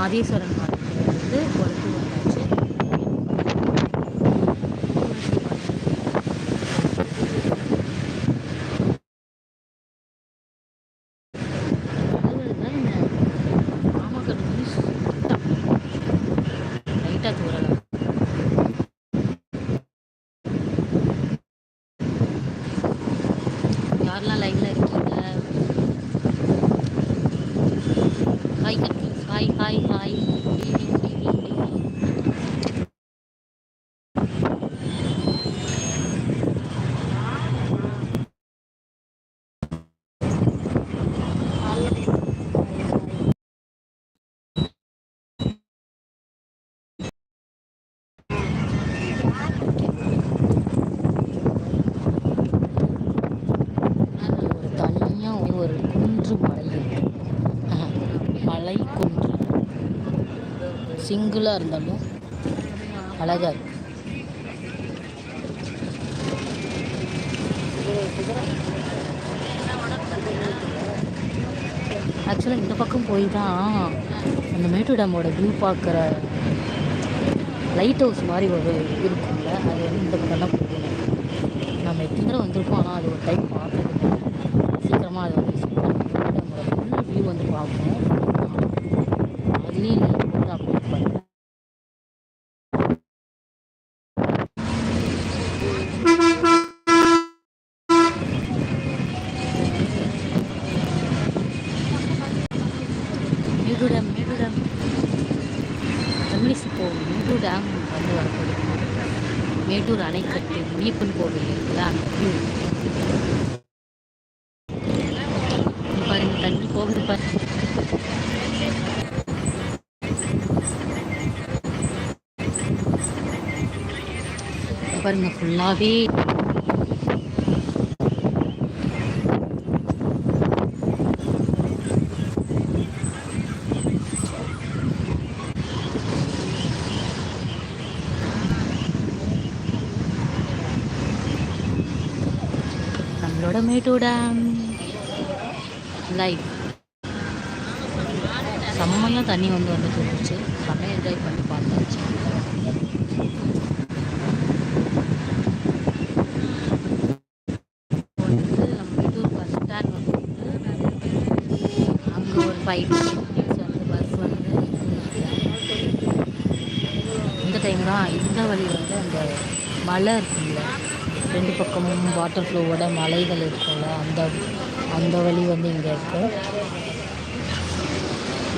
மாதேஸ்வரன் மாவட்டத்திலிருந்து கொளத்தூர் வந்தாச்சு. லைட்டாக யாரெல்லாம் லைனில் இருக்கீங்க? ஹாய் கட்லஸ் ஹாய் ஹாய் சிங்கிளாக இருந்தாலும் அழகாக இருக்கும். ஆக்சுவலாக இந்த பக்கம் போய் தான் அந்த மேட்டு டேமோட வியூ பார்க்குற லைட் ஹவுஸ் மாதிரி ஒரு இருக்கும்ல அது வந்து இந்த பக்கம் தான் போகணும் நம்ம எத்தனை வந்திருக்கோம் ஆனால் அது ஒரு டைம் பார்க்கணும் சீக்கிரமாக அது வந்து நம்மளோட ஃபுல் வியூ வந்து பார்க்கணும் அதுலேயும் நீங்கள் வந்து அப்டேட் பண்ணுறேன் மேட்டூர் டேம் தமிழிசு கோவில் தமிழிசை டேம் வந்து வரக்கூடிய மேட்டூர் அணைக்கட்டு முனியப்பன் கோவில் இருக்குல்ல பாருங்க தண்ணி போகுது பாருங்க பாருங்க ஃபுல்லாகவே நம்மளோட மேட்டூர் டேம் செம்மையாக தண்ணி வந்து வந்துட்டு இருந்துச்சு செம்மையாக என்ஜாய் பண்ணி பார்த்தாச்சு. வந்து நம்ம மேட்டூர் பஸ் ஸ்டாண்ட் வந்து அங்கே ஒரு ஃபைவ் மினிட்ஸ் வந்து பஸ் வந்து இந்த டைம் தான் இந்த வழி வந்து அந்த மலை இருக்குல்ல ரெண்டு பக்கமும் வாட்டர் ஃப்ளோவோட மலைகள் இருக்கும்ல. அந்த அந்த வழி வந்து இங்கே இருக்கு.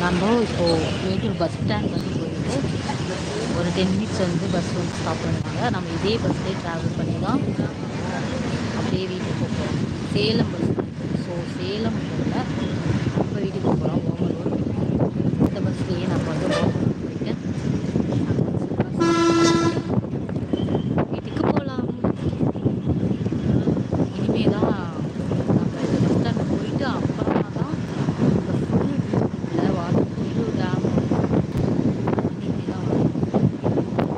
நம்ம இப்போது மேட்டூர் பஸ் ஸ்டாண்ட் வந்து போயிட்டு ஒரு டென் மினிட்ஸ் வந்து பஸ் வந்து ஸ்டாப் பண்ணுவாங்க நம்ம இதே பஸ்லேயே ட்ராவல் பண்ணி தான் அப்படியே வீட்டுக்கு போகிறோம் சேலம் பஸ் ஸோ சேலம் போகல இப்போ வீட்டுக்கு போகிறோம் ஓமலூர் இந்த பஸ்லேயே நம்ம வந்து ஓமலூர் போயிட்டு வீட்டுக்கு போகலாம் இனிமே தான் நம்ம இந்த பஸ் ஸ்டாண்ட் போயிட்டு அப்புறமா தான் இந்த ஃபுல் வியூவில் வாட்டர் ஃபுல்லு டேம் இனிமே தான்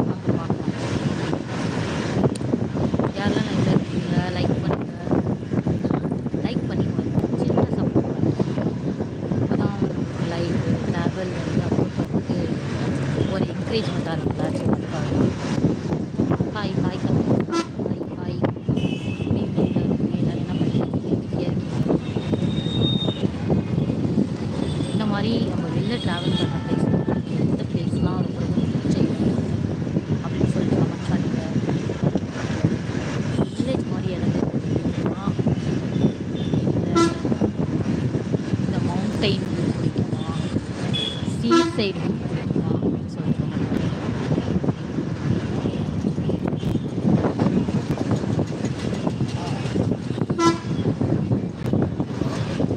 அங்கே பார்க்கலாம் யாரெல்லாம் லைவ்ல இருக்கீங்க லைக் பண்ணுங்க. லைக் பண்ணி சின்ன சப்போர்ட் பண்ணுங்கள் பண்ணுங்க அப்பதான் லைவ் ட்ராவல் வந்து அப்லோட் பண்ணுறது ஒரு என்கரேஜ்மெண்ட்டாக இருக்குல்ல சீ சைடு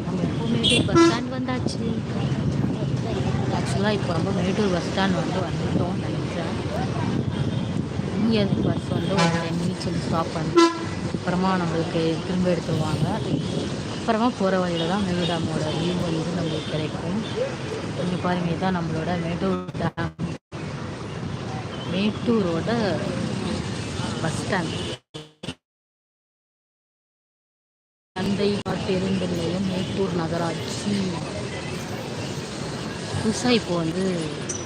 நம்ம எப்போ மேட்டூர் பஸ் ஸ்டாண்ட் வந்தாச்சு. ஆக்சுவலாக இப்போ நம்ம மேட்டூர் பஸ் ஸ்டாண்ட் வந்து வந்துட்டோம் நினைக்கிறேன். இங்கேருந்து பஸ் வந்து ஒரு டென் மினிட்ஸ் ஸ்டாப் பண்ணி அப்புறமா நம்மளுக்கு திரும்ப எடுத்துருவாங்க. அப்புறமா போகிற வழியில் தான் மேட்டூர் டேமோட வியூ வந்து நம்மளுக்கு இங்கே பாருங்க இதுதான் நம்மளோட மேட்டூர் டேம் மேட்டூரோட பஸ் ஸ்டாண்ட் தந்தை பேருந்து நிலையம் மேட்டூர் நகராட்சி. புதுசாக இப்போ வந்து